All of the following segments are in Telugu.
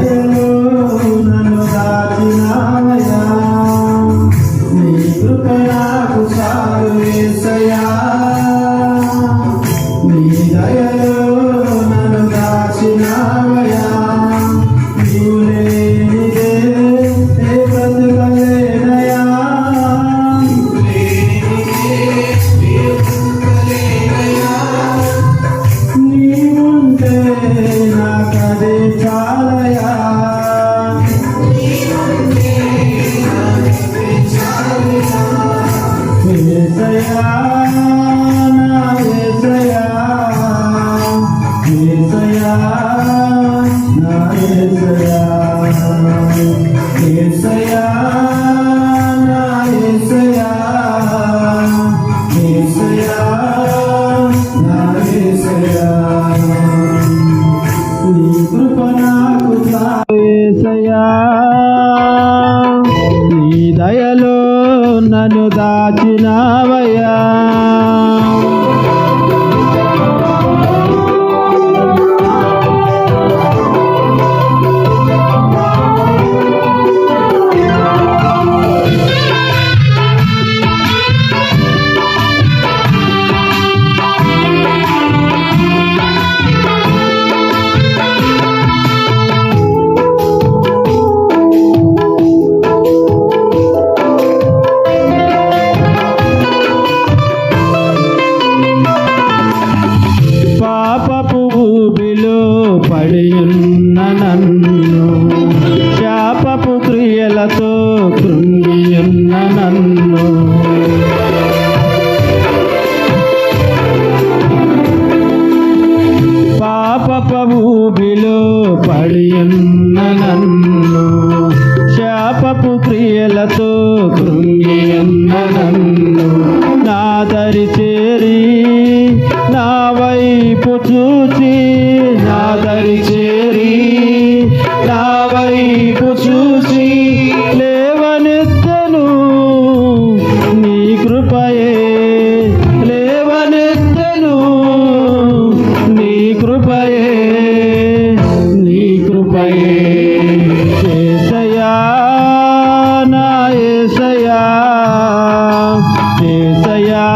Israel. నీ దయలో నన్ను దాచినావయ్యా. కృంగియున్న నన్ను. పాపపూబిలో పడియున్న నన్ను. శాపపు క్రియలతో కృంగియున్న నన్ను. నా దరి చేరి నా వైపు చూచి ఏసయా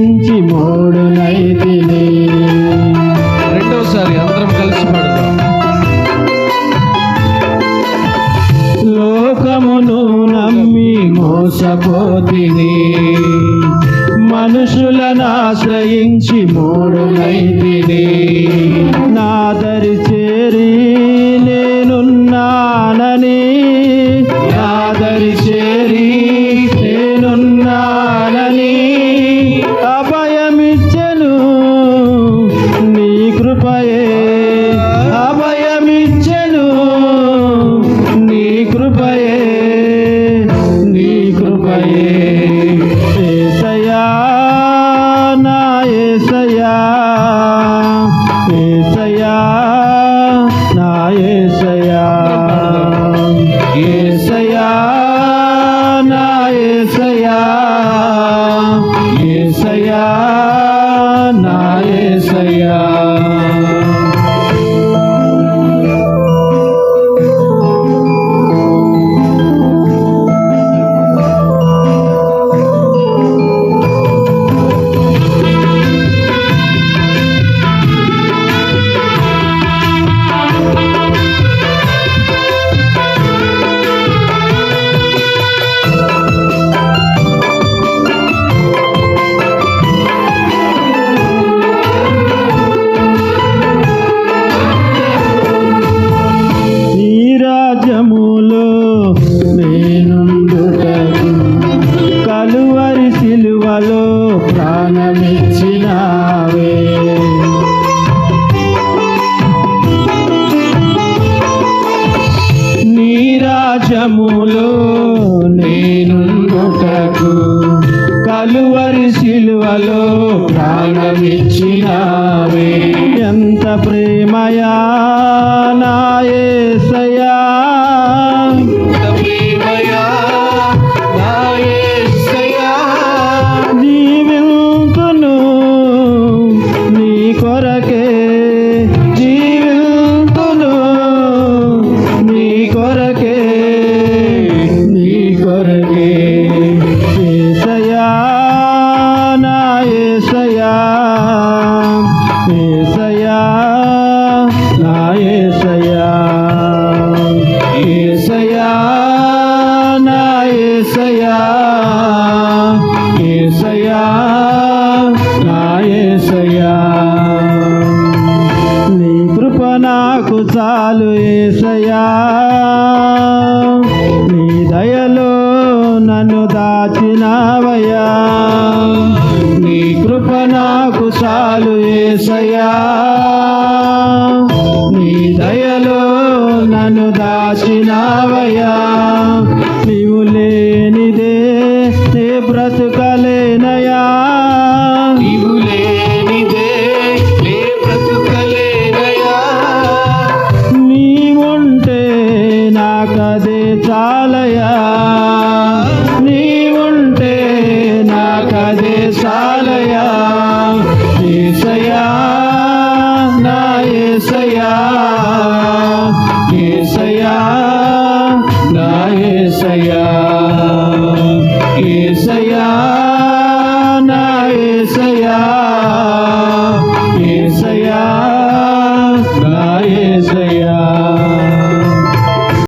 ప్రేమించి మోడునైతిని రెండోసారి అందరం కలిసి లోకమును నమ్మి మోసపోతిని. మనుషులను ఆశ్రయించి మూడునైతిని నా దరి చేరి నేనున్నానని ఏసయా ఏసయా నా ఏసయా ఏసయా నా ఏసయా ఏసయా నా ఏసయా రాజ్యములో నేనుండుటకు కలువరి శిల్వలో ప్రాణమిచ్చినావే. ఎంత ప్రేమయా నాయసయా చాలు ఏసయా నీ దయలో నన్ను దాచినావయ్యా. నీ కృప నాకు చాలు ఏసయా నీ దయలో నన్ను దాచినావయ్యా.